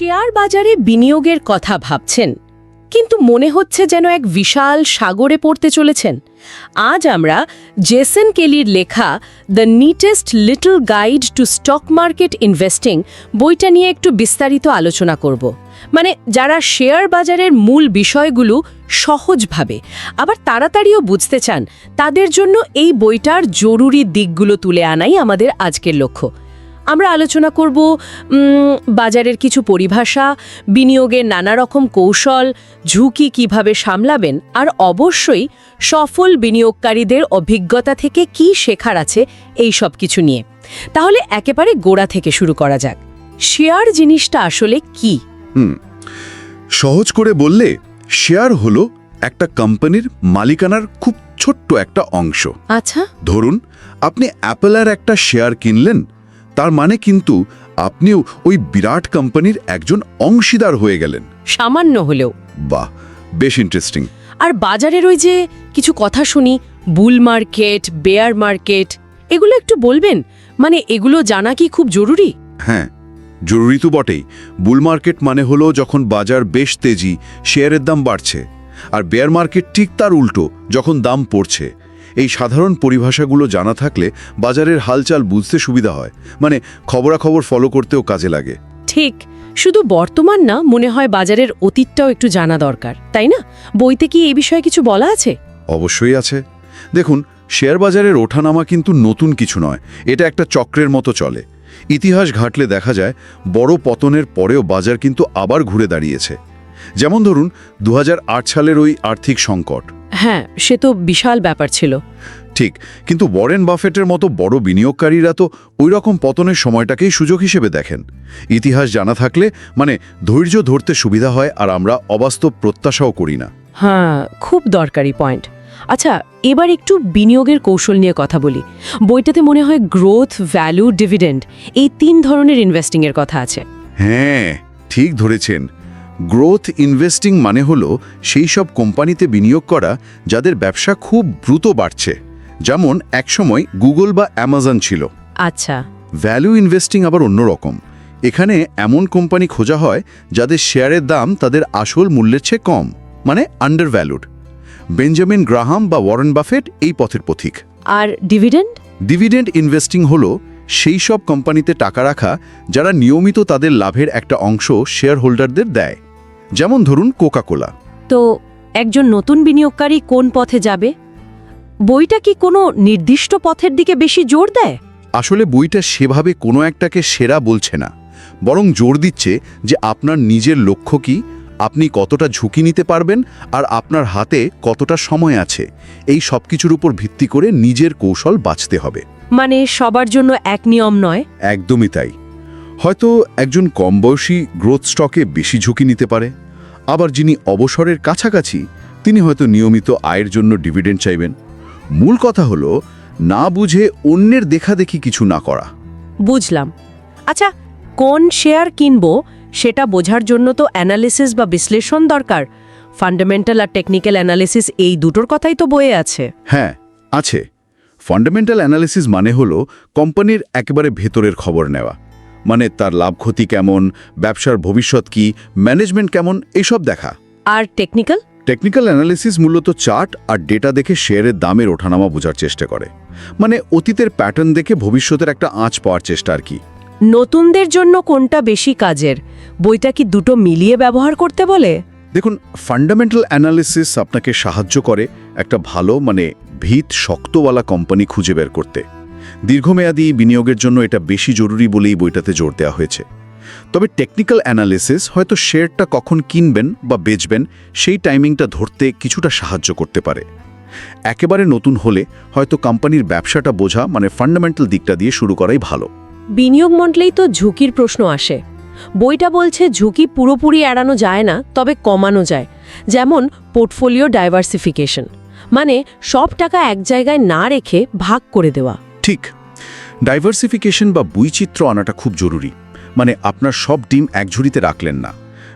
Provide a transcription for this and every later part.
Share বাজারে বিনিয়োগের কথা ভাবছেন, কিন্তু মনে হচ্ছে যেন এক বিশাল সাগরে পড়তে চলেছেন। আজ আমরা জেসন কেলির লেখা the neatest little guide to stock market investing বইটা নিয়ে একটু বিস্তারিত আলোচনা করব। মানে যারা শেয়ার বাজারের মূল বিষয়গুলো সহজভাবে, আবার তাড়াতাড়িও বুঝতে চান, তাদের জন্য এই বইটার জরুরি দিকগুলো তুলে আনাই আমাদের আজকের লক্ষ্য। আমরা আলোচনা করব বাজারের কিছু পরিভাষা বিনিয়োগের নানা রকম কৌশল ঝুঁকি কীভাবে সামলাবেন আর অবশ্যই সফল বিনিয়োগকারীদের অভিজ্ঞতা থেকে কি শেখার আছে এই সব কিছু নিয়ে। তাহলে একেবারে গোড়া থেকে শুরু করা যাক। শেয়ার জিনিসটা আসলে কি? সহজ করে বললে শেয়ার হলো একটা কোম্পানির মালিকানার খুব ছোট্ট একটা অংশ। আচ্ছা। ধরুন আপনি অ্যাপেলের একটা শেয়ার কিনলেন তার মানে কিন্তু আপনিও ওই বিরাট কোম্পানির একজন অংশীদার হয়ে গেলেন। সামান্য হলেও। বাহ বেশ ইন্টারেস্টিং আর বাজারের ওই যে কিছু কথা শুনি বুল মার্কেট বেয়ার মার্কেট এগুলো একটু বলবেন? মানে এগুলো জানা কি খুব জরুরি? হ্যাঁ জরুরি তো বটেই। বুল মার্কেট মানে হলো যখন বাজার বেশ তেজি শেয়ারের দাম বাড়ছে। আর বেয়ার মার্কেট ঠিক তার উল্টো যখন দাম পড়ছে। এই সাধারণ পরিভাষাগুলো জানা থাকলে বাজারের হালচাল বুঝতে সুবিধা হয়। মানে খবরাখবর ফলো করতেও কাজে লাগে। ঠিক শুধু বর্তমান না মনে হয় বাজারের অতীতটাও একটু জানা দরকার তাই না? বইতে কি এই বিষয়ে কিছু বলা আছে? অবশ্যই আছে। দেখুন শেয়ার বাজারের ওঠানামা কিন্তু নতুন কিছু নয় এটা একটা চক্রের মতো চলে। ইতিহাস ঘাটলে দেখা যায় বড় পতনের পরেও বাজার কিন্তু আবার ঘুরে দাঁড়িয়েছে। যেমন ধরুন দু হাজার আট সালের ওই আর্থিক সংকট। হ্যাঁ সে তো বিশাল ব্যাপার ছিল। ঠিক কিন্তু বরেন বাফেটের মতো বড় বিনিয়োগকারীরা তো ওই রকম পতনের সময়টাকেই সুযোগ হিসেবে দেখেন। ইতিহাস জানা থাকলে মানে ধৈর্য ধরতে সুবিধা হয় আর আমরা অবাস্তব প্রত্যাশাও করি না। হ্যাঁ খুব দরকারি পয়েন্ট। আচ্ছা এবার একটু বিনিয়োগের কৌশল নিয়ে কথা বলি। বইটাতে মনে হয় গ্রোথ ভ্যালু ডিভিডেন্ড এই তিন ধরনের ইনভেস্টিংয়ের কথা আছে। হ্যাঁ ঠিক ধরেছেন। গ্রোথ ইনভেস্টিং মানে হলো সেই সব কোম্পানিতে বিনিয়োগ করা যাদের ব্যবসা খুব দ্রুত বাড়ছে। যেমন একসময় গুগল বা অ্যামাজন ছিল। আচ্ছা। ভ্যালু ইনভেস্টিং আবার অন্যরকম এখানে এমন কোম্পানি খোঁজা হয় যাদের শেয়ারের দাম তাদের আসল মূল্যের চেয়ে কম মানে আন্ডার ভ্যালুড বেঞ্জামিন গ্রাহাম বা ওয়ারেন বাফেট এই পথের পথিক। আর ডিভিডেন্ড? ডিভিডেন্ড ইনভেস্টিং হলো সেই সব কোম্পানিতে টাকা রাখা যারা নিয়মিত তাদের লাভের একটা অংশ শেয়ার হোল্ডারদের দেয়। যেমন ধরুন কোকাকোলা। তো একজন নতুন বিনিয়োগকারী কোন পথে যাবে? বইটা কি কোনো নির্দিষ্ট পথের দিকে বেশি জোর দেয়? আসলে বইটা সেভাবে কোনো একটাকে সেরা বলছে না বরং জোর দিচ্ছে যে আপনার নিজের লক্ষ্য কি আপনি কতটা ঝুঁকি নিতে পারবেন আর আপনার হাতে কতটা সময় আছে। এই সব কিছুর উপর ভিত্তি করে নিজের কৌশল বাঁচতে হবে। মানে সবার জন্য এক নিয়ম নয়? একদমই তাই। হয়তো একজন কম বয়সী গ্রোথ স্টকে বেশি ঝুঁকি নিতে পারে আবার যিনি অবসরের কাছাকাছি তিনি হয়তো নিয়মিত আয়ের জন্য ডিভিডেন্ড চাইবেন। মূল কথা হলো না বুঝে অন্যের দেখাদেখি কিছু না করা। বুঝলাম। আচ্ছা কোন শেয়ার কিনব সেটা বোঝার জন্য তো অ্যানালিসিস বা বিশ্লেষণ দরকার। ফান্ডামেন্টাল আর টেকনিক্যাল অ্যানালিসিস এই দুটোর কথাই তো বয়ে আছে। হ্যাঁ আছে। ফান্ডামেন্টাল অ্যানালিসিস মানে হলো কোম্পানির একেবারে ভেতরের খবর নেওয়া। মানে তার লাভ ক্ষতি কেমন ব্যবসার ভবিষ্যৎ কি ম্যানেজমেন্ট কেমন এইসব দেখা। আর টেকনিক্যাল টেকনিক্যাল অ্যানালিসিস মূলত চার্ট আর ডেটা দেখে শেয়ারের দামের ওঠানামা বোঝার চেষ্টা করে। মানে অতীতের প্যাটার্ন দেখে ভবিষ্যতের একটা আঁচ পাওয়ার চেষ্টা আর কি। নতুনদের জন্য কোনটা বেশি কাজের? বইটা কি দুটো মিলিয়ে ব্যবহার করতে বলে? দেখুন ফান্ডামেন্টাল অ্যানালিসিস আপনাকে সাহায্য করে একটা ভালো মানে ভিত শক্তওয়ালা কোম্পানি খুঁজে বের করতে। দীর্ঘমেয়াদী বিনিয়োগের জন্য এটা বেশি জরুরি বলেই বইটাতে জোর দেওয়া হয়েছে। তবে টেকনিক্যাল অ্যানালিসিস হয়তো শেয়ারটা কখন কিনবেন বা বেচবেন সেই টাইমিংটা ধরতে কিছুটা সাহায্য করতে পারে। একেবারে নতুন হলে হয়তো কোম্পানির ব্যবসাটা বোঝা মানে ফান্ডামেন্টাল দিকটা দিয়ে শুরু করাই ভালো। বিনিয়োগ মন্ডলেই তো ঝুঁকির প্রশ্ন আসে। বইটা বলছে ঝুঁকি পুরোপুরি এড়ানো যায় না, তবে কমানো যায়। যেমন পোর্টফোলিও ডাইভার্সিফিকেশন মানে সব টাকা এক জায়গায় না রেখে ভাগ করে দেওয়া। ঠিক। ডাইভার্সিফিকেশন বা বৈচিত্র্য আনাটা খুব জরুরি। মানে আপনার সব ডিম এক ঝুড়িতে রাখলেন না।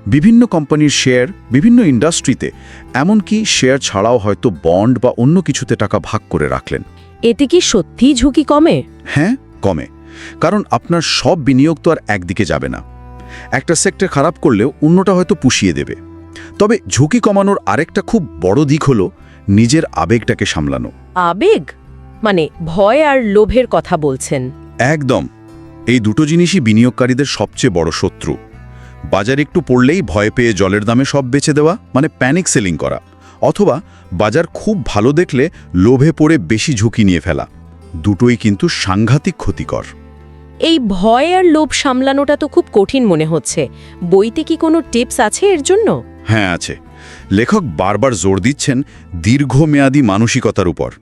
বিভিন্ন কোম্পানির শেয়ার বিভিন্ন ইন্ডাস্ট্রিতে এমনকি শেয়ার ছাড়াও হয়তো বন্ড বা অন্য কিছুতে টাকা ভাগ করে রাখলেন। এতে কি সত্যি ঝুঁকি কমে? হ্যাঁ কমে। কারণ আপনার সব বিনিয়োগ তো আর একদিকে যাবে না। একটা সেক্টর খারাপ করলেও অন্যটা হয়তো পুষিয়ে দেবে। তবে ঝুঁকি কমানোর আরেকটা খুব বড় দিক হলো নিজের আবেগটাকে সামলানো। আবেগ? মানে ভয় আর লোভের কথা বলছেন। একদম। এই দুটো জিনিসই বিনিয়োগকারীদের সবচেয়ে বড় শত্রু। বাজার একটু পড়লেই ভয় পেয়ে জলের দামে সব বেচে দেওয়া মানে প্যানিক সেলিং করা অথবা বাজার খুব ভালো দেখলে লোভে পড়ে বেশি ঝুঁকি নিয়ে ফেলা। দুটোই কিন্তু সাংঘাতিক ক্ষতিকর। এই ভয় আর লোভ সামলানোটা তো খুব কঠিন মনে হচ্ছে। বইতে কি কোনো টিপস আছে এর জন্য? হ্যাঁ আছে। লেখক বারবার জোর দিচ্ছেন দীর্ঘমেয়াদী মানসিকতার উপর।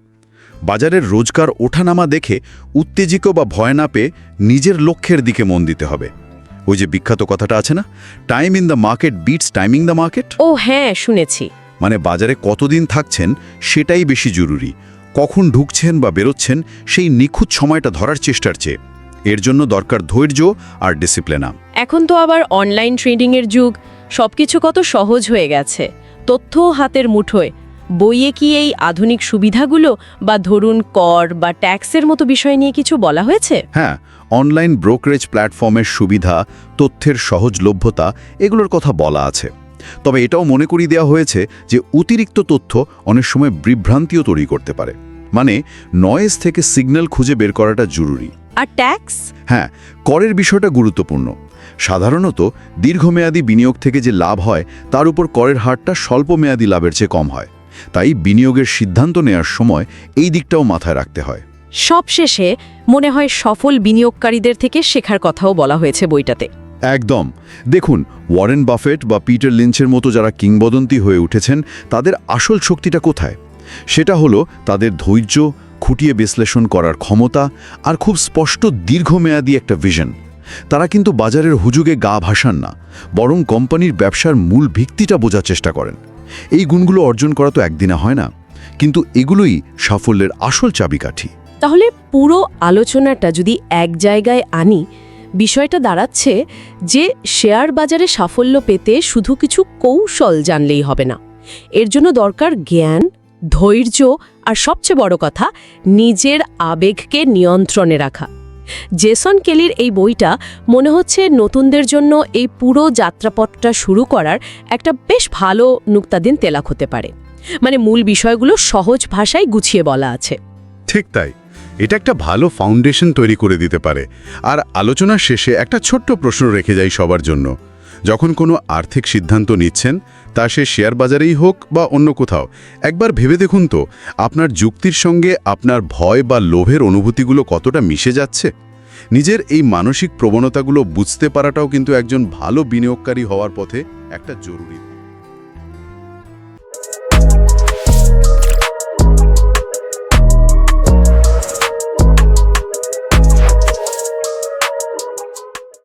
বাজারের রোজগার ওঠানামা দেখে উত্তেজিত বা ভয় না পেয়ে নিজের লক্ষ্যের দিকে মন দিতে হবে। ওই যে বিখ্যাত কথাটা আছে না? Time in the market beats timing the market ও হ্যাঁ শুনেছি। মানে বাজারে কতদিন থাকছেন সেটাই বেশি জরুরি। কখন ঢুকছেন বা বেরোচ্ছেন সেই নিখুঁত সময়টা ধরার চেষ্টার চেয়ে। এর জন্য দরকার ধৈর্য আর ডিসিপ্লিনা এখন তো আবার অনলাইন ট্রেডিংয়ের যুগ সবকিছু কত সহজ হয়ে গেছে। তথ্য হাতের মুঠোয়। বইয়ে কি এই আধুনিক সুবিধাগুলো বা ধরুন কর বা ট্যাক্সের মতো বিষয় নিয়ে কিছু বলা হয়েছে? হ্যাঁ অনলাইন ব্রোকারেজ প্ল্যাটফর্মের সুবিধা তথ্যের সহজলভ্যতা এগুলোর কথা বলা আছে। তবে এটাও মনে করিয়ে দেওয়া হয়েছে যে অতিরিক্ত তথ্য অনেক সময় বিভ্রান্তিও তৈরি করতে পারে। মানে নয়েজ থেকে সিগন্যাল খুঁজে বের করাটা জরুরি। আর ট্যাক্স হ্যাঁ করের বিষয়টা গুরুত্বপূর্ণ। সাধারণত দীর্ঘমেয়াদী বিনিয়োগ থেকে যে লাভ হয় তার উপর করের হারটা স্বল্পমেয়াদী লাভের চেয়ে কম হয়। তাই বিনিয়োগের সিদ্ধান্ত নেওয়ার সময় এই দিকটাও মাথায় রাখতে হয়। সবশেষে মনে হয় সফল বিনিয়োগকারীদের থেকে শেখার কথাও বলা হয়েছে বইটাতে। একদম। দেখুন ওয়ারেন বাফেট বা পিটার লিঞ্চের মতো যারা কিংবদন্তি হয়ে উঠেছেন তাদের আসল শক্তিটা কোথায়? সেটা হলো তাদের ধৈর্য খুঁটিয়ে বিশ্লেষণ করার ক্ষমতা আর খুব স্পষ্ট দীর্ঘমেয়াদী একটা ভিশন তারা কিন্তু বাজারের হুজুগে গা ভাসান না বরং কোম্পানির ব্যবসার মূল ভিত্তিটা বোঝার চেষ্টা করেন। এই গুণগুলো অর্জন করা তো একদিনে হয় না। কিন্তু এগুলোই সাফল্যের আসল চাবিকাঠি। তাহলে পুরো আলোচনাটা যদি এক জায়গায় আনি, বিষয়টা দাঁড়াচ্ছে যে শেয়ার বাজারে সাফল্য পেতে শুধু কিছু কৌশল জানলেই হবে না। এর জন্য দরকার জ্ঞান, ধৈর্য আর সবচেয়ে বড় কথা, নিজের আবেগকে নিয়ন্ত্রণে রাখা। জেসন কেলির এই বইটা মনে হচ্ছে নতুনদের জন্য এই পুরো যাত্রাপথটা শুরু করার একটা বেশ ভালো নুক্তাদিন তেলাক হতে পারে। মানে মূল বিষয়গুলো সহজ ভাষায় গুছিয়ে বলা আছে। ঠিক তাই। এটা একটা ভালো ফাউন্ডেশন তৈরি করে দিতে পারে। আর আলোচনার শেষে একটা ছোট্ট প্রশ্ন রেখে যাই সবার জন্য। যখন কোনো আর্থিক সিদ্ধান্ত নিচ্ছেন, তা সে শেয়ার বাজারেই হোক বা অন্য কোথাও, একবার ভেবে দেখুন তো, আপনার যুক্তির সঙ্গে আপনার ভয় বা লোভের অনুভূতিগুলো কতটা মিশে যাচ্ছে? নিজের এই মানসিক প্রবণতাগুলো বুঝতে পারাটাও কিন্তু একজন ভালো বিনিয়োগকারী হওয়ার পথে একটা জরুরি।